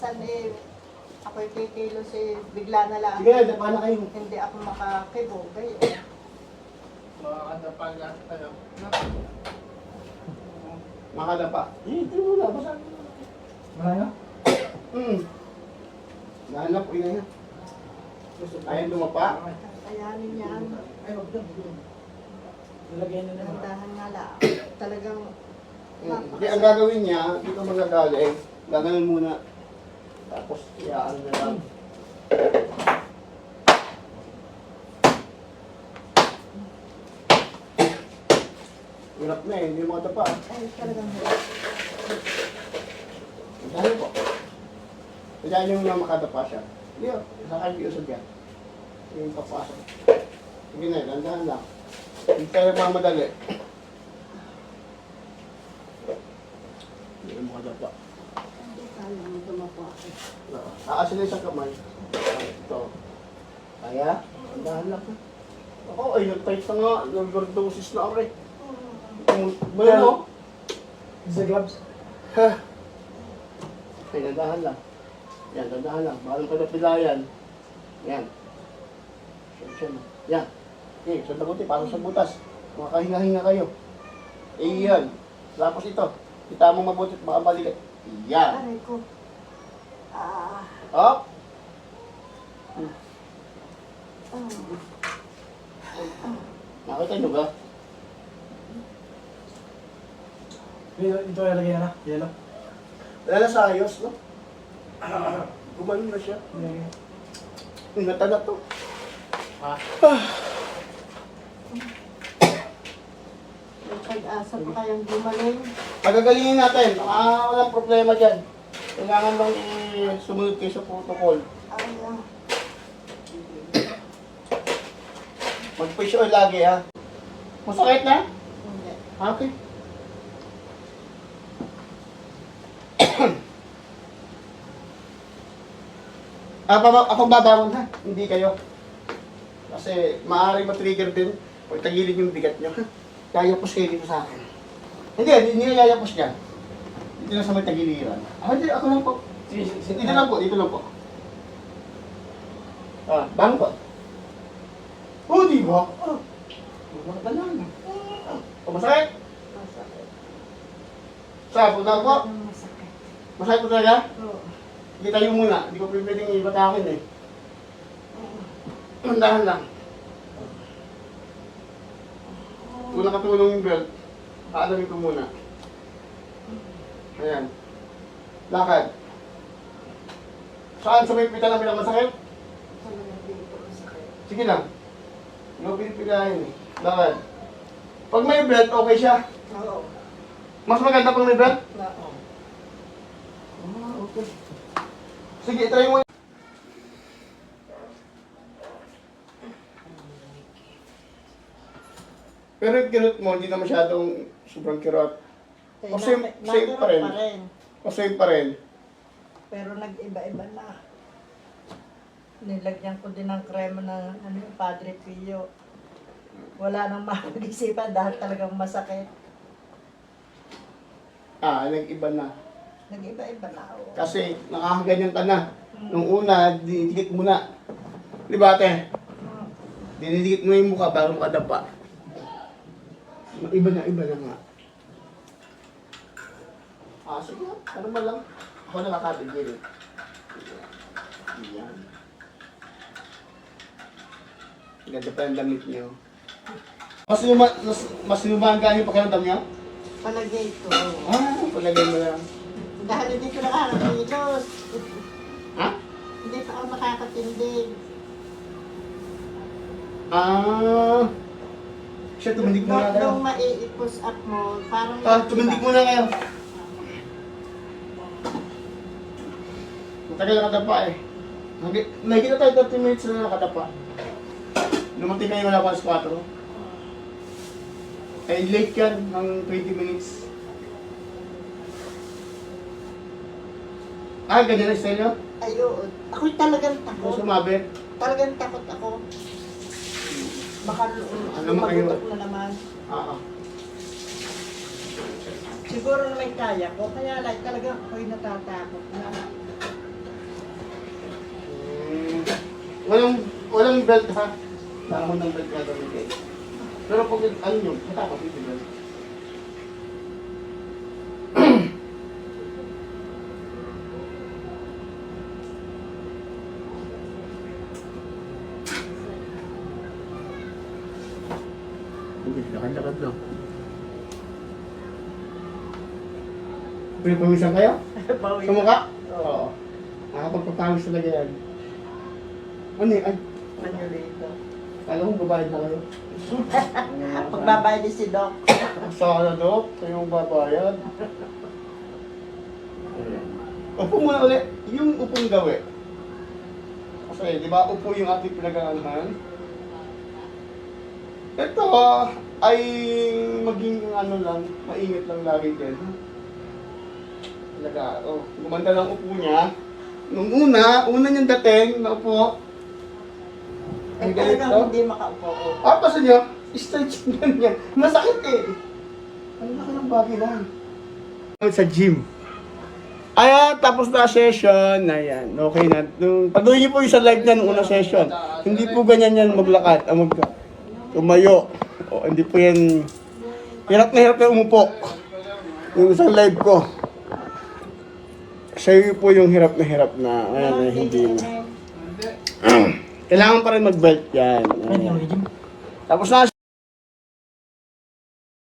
San eh, ako'y kikilos eh, bigla na lang. Sige, dapa na kayo. Hindi ako makakibog. Gayon. Makakadapa lahat tayo. Makadapa. Eh, ito mo na. Basta. Maraya? Hmm. Nahanap ko yun. Ayaw lumapa. Kayanin yan. Ay, wag doon. Nilagyan na naman. Dahan nga lang. Talagang Hmm. Hindi, ang gagawin niya, dito magagaling, gagawin muna. Tapos, iyaan na lang. Hirap na eh, hindi mo katapa. ay talagang Dahil po. Kaya yung na makadapa siya. Hindi o, sa akin yung usog yan. Yung papasok. Sige na, dandahan lang. Hindi tayo mamadali. Hindi mo makadapa. hindi ako. Aasin na isang kamay. Ito. Kaya? Dandahan lang. Ako, ay nag-tight na nga. Nag-overdosis na ako eh. Wala no? Sa gloves? Ha? Ay, dandahan lang. Yan, dandahan lang. Balang ka na pilayan. Yan. Yan, yan. Okay, sa daguti, parang sa butas. Makakahinga-hinga kayo. Eh, yan. Tapos ito. Kita mo mabuti, baka balikat. Yan. Aray ko. Ah, Up. ah. Nakita nyo ba? Ito, ito ay lagyan na. Yellow. Wala na sa ayos, no? Gumanon na siya. Ingatan na to. May pag-asa pa kayang gumaling. Pagagalingin natin. Ah, walang problema dyan. Kailangan lang i sumunod kayo sa protocol. Ah. Mag-push oil lagi, ha? Masakit na? Hindi. Okay. ah, baba, ako babangon ha, hindi kayo. Kasi maaari ma-trigger din pag tagilid yung bigat nyo. Yayapos kayo dito sa akin. Hindi, hindi, na yayapos dyan. Dito na sa may tagiliran. Ah, hindi, ako lang po. Sige, sige, sige. Dito lang po, dito lang po. Ah, bangon po. Oh, di ba? Oh, mga lang. Oh, masakit? Masakit. Sa, punta po. Masakit. Masakit po talaga? Oo. Hindi tayo muna. Hindi ko pwedeng ibatakin eh. Dahan lang. Kung nakatulong yung belt, aalamin ko muna. Ayan. Lakad. Saan sa may pita na pinakamasakit? Talagang dito masakit. Sige lang. Ko pinipilahin eh. Pag may belt, okay siya. Oo. Mas maganda pag may belt? Oo. Ah, okay. Sige, try mo. Pero yung kirot mo, hindi na masyadong sobrang kirot. Eh, O, same- same pa rin. nakirap pa rin. O same pa rin. Pero nag-iba-iba na. Nilagyan ko din ng krema ng ano, Padre Pio. Wala nang mapag-isipan dahil talagang masakit. Ah, nag-iba na. Nag-iba-iba na ako. Kasi nakakaganyan ka na. Nung una, dinidikit mo na. Di ba ate? Hmm. Dinidikit mo yung mukha bago makadapa. Iba na, iba na nga. Ah, sige. Ano ba lang? Ako nakakabigil eh. Yan. Ganda pa yung damit niyo. Mas luma, mas, mas lumagaan yung pakiramdam niyo? Palagay ko. Ah, palagay mo lang. Dahil hindi ko nakakakilos. Ha? Hindi pa ako makakatindig. Ah. Siya, tumindig mo na kayo. nung mai-push up mo, parang... Ah, tumindig mo na kayo. Matagal nakadapa eh. Nag- Nakikita tayo 30 minutes na nakadapa. Lumating kayo wala pa sa 4. Eh, late yan ng 20 minutes. Ah, ganyan ang style nyo? Ayun. Ako'y talagang takot. sumabit. Talagang takot ako. Baka Ano lumagutok na naman. Ah, ah. Siguro na may kaya ko, kaya like talagang ako'y natatakot na. Walang, walang belt ha. Lamon ng belt kada bigay. Pero pag ano yun, katapos yung belt. Lakad-lakad lang. Pinapawisan kayo? Bawi. Sa mukha? Oo. Nakapagpapawis talaga yan. Ano eh? Ay, Manurito. kala ko babayad na kayo. Pagbabayad din si Doc. Sana do, kayo yung babayad. Upo muna ulit. Yung upong gawi. Kasi, di ba, upo yung ating pinag-aanahan. Ito ay maging ano lang, maingat lang lagi din. Talaga, oh, gumanda lang upo niya. Nung una, una niyang dating na upo. Ang galit, no? hindi makaupo. Ah, paso niya, stretch na niya. Masakit eh. Ang laki ng bagay lang. Sa gym. Ayan, tapos na session. Ayan, okay na. Nung, patuloy niyo po yung sa live niya nung unang session. Hindi po ganyan yan maglakad. Ah, mag, tumayo. O, hindi po yan... Hirap na hirap na umupo. Yung isang live ko. Siya po yung hirap na hirap na. Ayan, hindi na. Kailangan pa rin mag-belt yan. Ayan. Tapos na